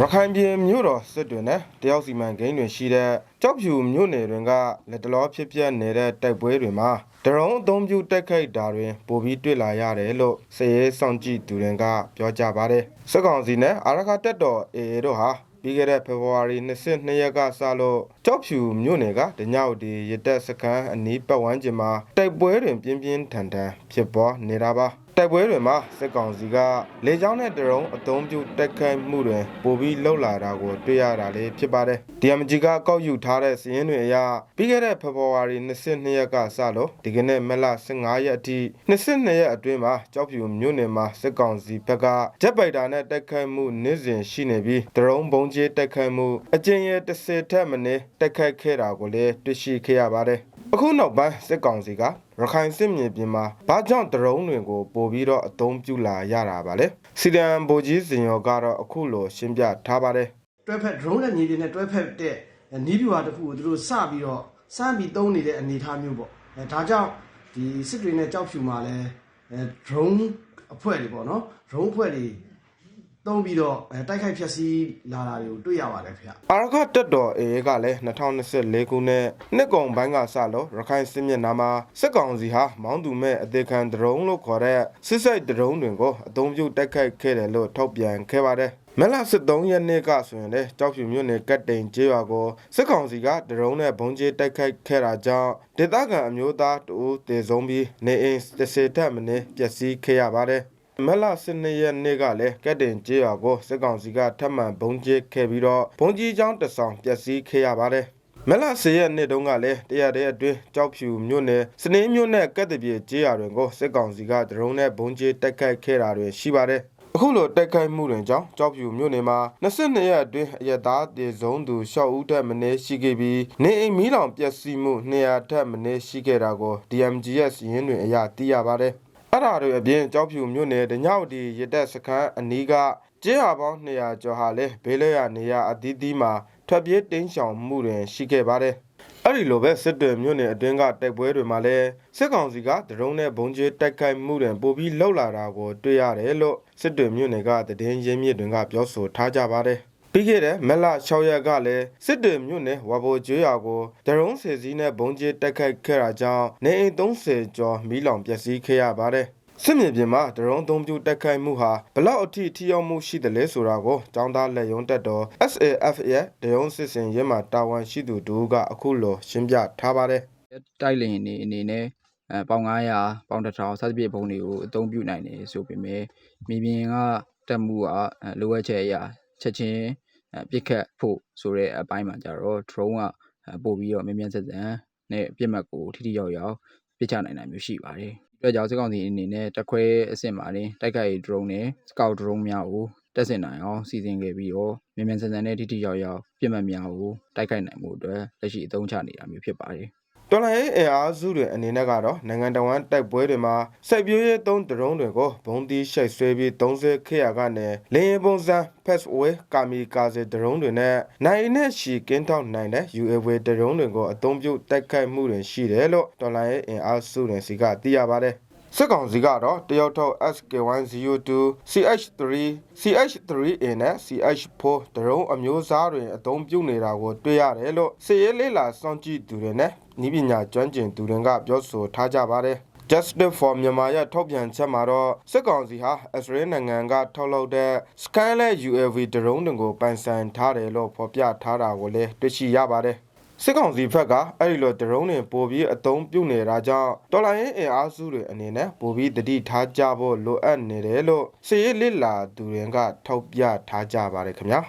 ရခိုင်ပြည်မြို့တော်စစ်တွင်နဲ့တယောက်စီမံကိန်းတွင်ရှိတဲ့ကြောက်ဖြူမြို့နယ်တွင်ကလက်တလောဖြစ်ပျက်နေတဲ့တိုက်ပွဲတွေမှာဒရုန်းအသုံးပြုတိုက်ခိုက်တာတွင်ပိုပြီးတွေ့လာရတယ်လို့စည်ရေးစောင့်ကြည့်သူတွေကပြောကြပါတယ်စစ်ကောင်စီနဲ့အာရခတက်တော် AA တို့ဟာပြီးခဲ့တဲ့ဖေဖော်ဝါရီ22ရက်ကစလို့ကြောက်ဖြူမြို့နယ်ကတညောက်ဒီရတက်စခန်းအနီးပတ်ဝန်းကျင်မှာတိုက်ပွဲတွင်ပြင်းပြင်းထန်ထန်ဖြစ်ပွားနေတာပါ တိုက်ပွဲတွေမှာစစ်ကောင်စီကလေကြောင်းနဲ့ဒရုန်းအသုံးပြုတိုက်ခိုက်မှုတွေပိုပြီးလှုပ်လာတာကိုတွေ့ရတာလေးဖြစ်ပါတယ်။ DMG ကကောက်ယူထားတဲ့စီးရင်တွေအရပြီးခဲ့တဲ့ဖေဖော်ဝါရီ22ရက်ကစလို့ဒီကနေ့မက်လ15ရက်အထိ22ရက်အတွင်းမှာကြောက်ဖြူမြို့နယ်မှာစစ်ကောင်စီဘက်ကဂျက်ပိုက်တာနဲ့တိုက်ခိုက်မှုနေ့စဉ်ရှိနေပြီးဒရုန်းဘုံကျဲတိုက်ခိုက်မှုအကြိမ်ရ30ထက်မနည်းတိုက်ခိုက်ခဲ့တာကိုလည်းတွေ့ရှိခဲ့ရပါတယ်။အခုနောက်ပိုင်းစစ်ကောင်စီက ရခိုင်စစ်မြေပြင်မှာဘာကြောင့်ဒရုန်းတွေကိုပို့ပြီးတော့အသုံးပြုလာရတာပါလဲစီဒံဗိုလ်ကြီးစင်ရောကတော့အခုလိုရှင်းပြထားပါတယ်တွဲဖက် drone နဲ့မြေပြင်နဲ့တွဲဖက်တဲ့နီးဗျူဟာတစ်ခုကိုသူတို့စပြီးတော့စပြီးသုံးနေတဲ့အနေအထားမျိုးပေါ့အဲဒါကြောင့်ဒီစစ်တွေနဲ့ကြောက်ဖြူမှာလဲအဲ drone အဖွဲ့တွေပေါ့နော် drone အဖွဲ့တွေ သုံးပြီးတော့အဲတိုက်ခိုက်ဖျက်ဆီးလာတာတွေကိုတွေ့ရပါတယ်ခင်ဗျအာရခတက်တော်အေကလည်း2024ခုနှစ်နှစ်ကုန်ပိုင်းကစလို့ရခိုင်စစ်မျက်နှာမှာစစ်ကောင်စီဟာမောင်းသူမဲ့အသေးခံဒရုန်းလို့ခေါ်တဲ့စစ်စိုက်ဒရုန်းတွေကိုအသုံးပြုတိုက်ခိုက်ခဲ့တယ်လို့ထုတ်ပြန်ခဲ့ပါတယ်မလ73ရက်နေ့ကဆိုရင်လည်းကြောက်ဖြူမြို့နယ်ကတ်တိန်ကျေးရွာကိုစစ်ကောင်စီကဒရုန်းနဲ့ဘုံကျဲတိုက်ခိုက်ခဲ့တာကြောင့်ဒေသခံအမျိုးသားတူတေဆုံးပြီးနေအိမ်30ထက်မနည်းပျက်စီးခဲ့ရပါတယ် မလ12ရက်နေ့ကလည်းကက်တင်ကျေးရွာကိုစစ်ကောင်စီကထပ်မံဘုံကျဲခဲ့ပြီးတော့ဘုံကြီးချောင်းတစ်ဆောင်ပျက်စီးခဲ့ရပါတယ်မလ10ရက်နေ့တုန်းကလည်းတရတဲ့အတွင်းကြောက်ဖြူမြို့နယ်စနေမြို့နယ်ကက်တပြေကျေးရွာတွင်ကိုစစ်ကောင်စီကဒရုန်းနဲ့ဘုံကျဲတိုက်ခိုက်ခဲ့တာတွေရှိပါတယ်အခုလိုတိုက်ခိုက်မှုတွေကြောင့်ကြောက်ဖြူမြို့နယ်မှာ22ရက်အတွင်းအရသားတေဆုံးသူ6ဦးထက်မနည်းရှိခဲ့ပြီးနေအိမ်မီးလောင်ပျက်စီးမှု200ထက်မနည်းရှိခဲ့တာကို DMGS ရင်းတွင်အရသိရပါတယ် အဲ့ဒါတွေအပြင်ကြောက်ဖြူမြို့နယ်တညောက်ဒီရတက်စခန်းအနီးကကျေးရွာပေါင်း200ကျော်ဟာလည်းဘေးလွတ်ရာနေရာအသီးသီးမှာထွက်ပြေးတိမ်းရှောင်မှုတွေရှိခဲ့ပါတယ်အဲ့ဒီလိုပဲစစ်တွေမြို့နယ်အတွင်းကတိုက်ပွဲတွေမှာလည်းစစ်ကောင်စီကဒရုန်းနဲ့ဘုံကျဲတိုက်ခိုက်မှုတွေပိုပြီးလှုပ်လာတာကိုတွေ့ရတယ်လို့စစ်တွေမြို့နယ်ကသတင်းရင်းမြစ်တွေကပြောဆိုထားကြပါတယ် ပြီးခဲ့တဲ့မက်လ6ရက်ကလည်းစစ်တွေမြို့နယ်ဝါဘိုကျွေးရွာကိုဒရုန်းဆယ်စီးနဲ့ဘုံကျဲတိုက်ခိုက်ခဲ့တာကြောင့်နေအိမ်30ကျော်မီးလောင်ပျက်စီးခဲ့ရပါတယ်စစ်မြေပြင်မှာဒရုန်းသုံးပြတက်ခိုက်မှုဟာဘလောက်အထိထိရောက်မှုရှိတယ်လဲဆိုတာကိုចောင်းသားလက်ယုံတက်တော် SAF ရဲ့ဒရုန်းစစ်စင်ရဲမှာတာဝန်ရှိသူတို့ကအခုလိုရှင်းပြထားပါတယ်တိုက်လင်နေအနေနဲ့အဲပေါင်900ပေါင်1000စသဖြင့်ဘုံတွေကိုအသုံးပြုနိုင်တယ်ဆိုပေမဲ့မြေပြင်ကတက်မှုကအဲလိုအပ်ချက်အရာချက်ချင်းအဲ ပြစ်ခတ်ဖို့ဆိုတဲ့အပိုင်းမှာကြတော့ drone ကပို့ပြီးတော့မြန်မြန်ဆက်ဆံနဲ့ပြစ်မှတ်ကိုထိထိရောက်ရောက်ပြစ်ချနိုင်တာမျိုးရှိပါတယ်။ဒီအတွက်ကြောင့်စစ်ကောင်စီအနေနဲ့တခွဲအဆင့်မှာတင်တိုက်ခိုက်ရေး drone နဲ့ scout drone များကိုတက်ဆင်နိုင်အောင်စီစဉ်ခဲ့ပြီးတော့မြန်မြန်ဆန်ဆန်နဲ့ထိထိရောက်ရောက်ပြစ်မှတ်များကိုတိုက်ခိုက်နိုင်မှုအတွက်လက်ရှိအသုံးချနေတာမျိုးဖြစ်ပါတယ်။ တော်လိုင်းအင်အားစုတွေအနေနဲ့ကတော့နိုင်ငံတော်ဝန်တိုက်ပွဲတွေမှာစိုက်ပျိုးရေးသုံးဒရုန်းတွေကိုဘုံတီးရှိုက်ဆွဲပြီး30ခေတ်ရကနေလေရင်ပုံစံ Passway ကာမီကာဇေဒရုန်းတွေနဲ့နိုင်နဲ့ရှီကင်းထောက်နိုင်တဲ့ UAV ဒရုန်းတွေကိုအသုံးပြုတိုက်ခိုက်မှုတွေရှိတယ်လို့တော်လိုင်းအင်အားစုတွေစီကသိရပါတယ် စစ်ကောင်စီကတော့တရုတ်ထုတ် SK102 CH3 CH3A နဲ့ CH4 ဒရုန်းအမျိုးအစားတွေအသုံးပြုနေတာကိုတွေ့ရတယ်လို့စစ်ရေးလေးလာစောင့်ကြည့်သူတွေနဲ့ဤပညာကျွမ်းကျင်သူတွေကပြောဆိုထားကြပါတယ် Justice for Myanmar ရဲ့ထုတ်ပြန်ချက်မှာတော့စစ်ကောင်စီဟာအစ္စရေးနိုင်ငံကထုတ်လုပ်တဲ့ Skynet UAV ဒရုန်းတွေကိုပိုင်ဆိုင်ထားတယ်လို့ဖော်ပြထားတာကိုလည်းတွေ့ရှိရပါတယ် စစ်ကောင်စီဘက်ကအဲ့ဒီလိုဒရုန်းတွေပို့ပြီးအသုံးပြုနေတာကြောင့်တော်လိုင်းရင်အင်အားစုတွေအနေနဲ့ပို့ပြီးတတိထားကြဖို့လိုအပ်နေတယ်လို့စစ်ရေးလစ်လာသူတွေကထောက်ပြထားကြပါတယ်ခင်ဗျာ